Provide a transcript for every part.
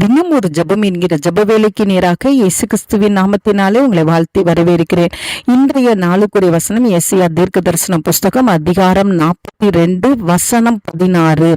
தினம் ஒரு ஜெபம் என்கிற ஜப வேலைக்கு நேராக இயேசு கிறிஸ்துவின் நாமத்தினாலே உங்களை வாழ்த்தி வரவேற்கிறேன். இன்றைய நாளுக்குரிய வசனம் ஏசியா தீர்க்க தரிசன புஸ்தகம் அதிகாரம் நாற்பது ரெண்டு வசனம் பதினாறு.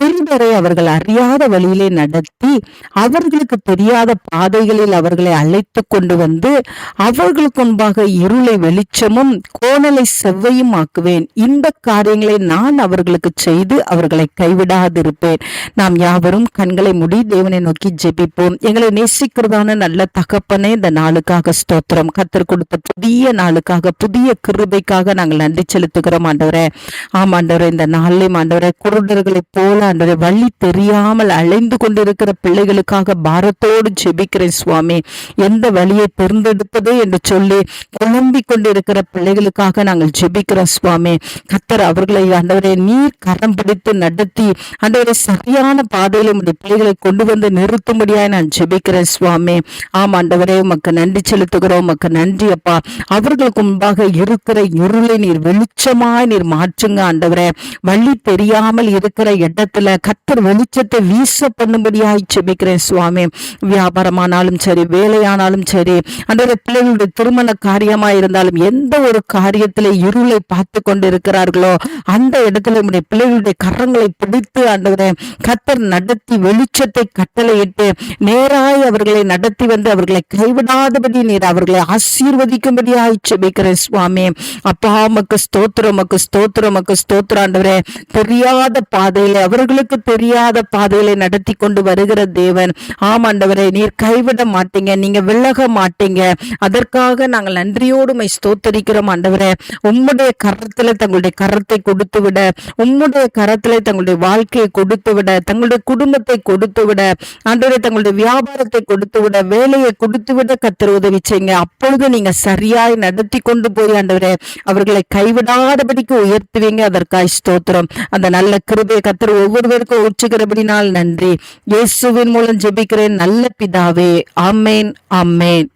குருடரை அவர்கள் அறியாத வழியிலே நடத்தி அவர்களுக்கு தெரியாத பாதைகளில் அவர்களை அழைத்து கொண்டு வந்து அவர்களுக்கு முன்பாக இருளை வெளிச்சமும் கோணலை செவ்வையும் ஆக்குவேன். இந்த காரியங்களை நான் அவர்களுக்கு செய்து அவர்களை கைவிடாதிருப்பேன். நாம் யாவரும் கண்களை முடி தேவனை நோக்கி ஜெபிப்போம். எங்களை நேசிக்கிறதான நல்ல தகப்பனே இந்த நாளுக்காக ஸ்தோத்திரம். கத்தர் கொடுத்த புதிய நாளுக்காக புதிய கிருபைக்காக நாங்கள் நன்றி செலுத்துகிறோம் ஆண்டவரே. ஆமா ஆண்டவரே இந்த நாளிலே ஆண்டவரே குருடர்களைப் போல ஆண்டவரே வழி தெரியாமல் அலைந்து கொண்டிருக்கிற பிள்ளைகளுக்காக பாரத்தோடு ஜெபிக்கிறேன் சுவாமி. எந்த வழியை தேர்ந்தெடுப்பது என்று சொல்லி குழம்பிக் கொண்டிருக்கிற பிள்ளைகளுக்காக நாங்கள் ஜெபிக்கிறோம் சுவாமி. கத்தர் அவர்களை ஆண்டவரே நீர் கரம் பிடித்து நடத்தி ஆண்டவரே சரியான பாதையில் உடைய பிள்ளைகளை கொண்டு வந்து நிறுத்தும்படியாக நான் ஜெபிக்கிறேன் சுவாமி. ஆம் ஆண்டவரே உமக்கு நன்றி செலுத்துகிறோம் உமக்கு நன்றி அப்பா. அவர்களுக்கு முன்பாக இருக்கிற இருளை நீர் வெளிச்சமாய் நீர் மாற்றுங்க ஆண்டவர். வழி தெரியாமல் இருக்கிற இடத்துல கத்தர் வெளிச்சத்தை வீச பண்ணும்படியாய் ஜெபிக்கிறேன் சுவாமி. வியாபாரமானாலும் சரி வேலையானாலும் சரி அன்றைய பிள்ளைகளுடைய திருமண காரியமா இருந்தாலும் எந்த ஒரு காரியத்திலே இருளை பார்த்து கொண்டு இருக்கிறார்களோ அந்த இடத்துல நம்முடைய பிள்ளைகளுடைய கரங்களை பிடித்து ஆண்டவரே கத்தர் நடத்தி வெளிச்சத்தை கட்டளையிட்டு நேராய் அவர்களை நடத்தி வந்து அவர்களை கைவிடாதபடி நீர் அவர்களை ஆசீர்வதிக்கும்படியாய் செபிக்கிறேன் சுவாமி. அப்பா மக்கு ஸ்தோத்திரம் மக்கு ஸ்தோத்திரம் மக்கு ஸ்தோ ஆண்டவரே தெரியாத பாதையில அவர்களுக்கு தெரியாத பாதையில நடத்தி கொண்டு வருகிற தேவன். ஆமாண்டவரே நீர் கைவிட மாட்டீங்க நீங்க விலக மாட்டீங்க. அதற்காக நாங்கள் நன்றியோடு மை ஸ்தோத்தரிக்கிறோம் ஆண்டவரே. உம்முடைய கரத்துல தங்களுடைய கரத்தை கொடுத்து விட உம்முடைய கரத்துல தங்களுடைய வாழ்க்கையை கொடுத்து விட தங்களுடைய குடும்பத்தை கொடுத்து விட ஆண்டவரே தங்களுடைய வியாபாரத்தை கொடுத்து விட வேலையை கொடுத்து விட கத்தர் உதவி செய்யுங்க. அப்பொழுது நீங்க சரியாய் நடத்தி கொண்டு போய் ஆண்டவரே அவர்களை கைவிடாதபடிக்கு உயர்த்துவீங்க அதற்கு அதற்காய் ஸ்தோத்திரம். அந்த நல்ல கிருபையை கத்தர் ஒவ்வொருவருக்கும் உச்சிக்கிறபடினால் நன்றி. இயேசுவின் மூலம் ஜெபிக்கிறேன். நல்ல பிதாவே. ஆமேன் ஆமேன்.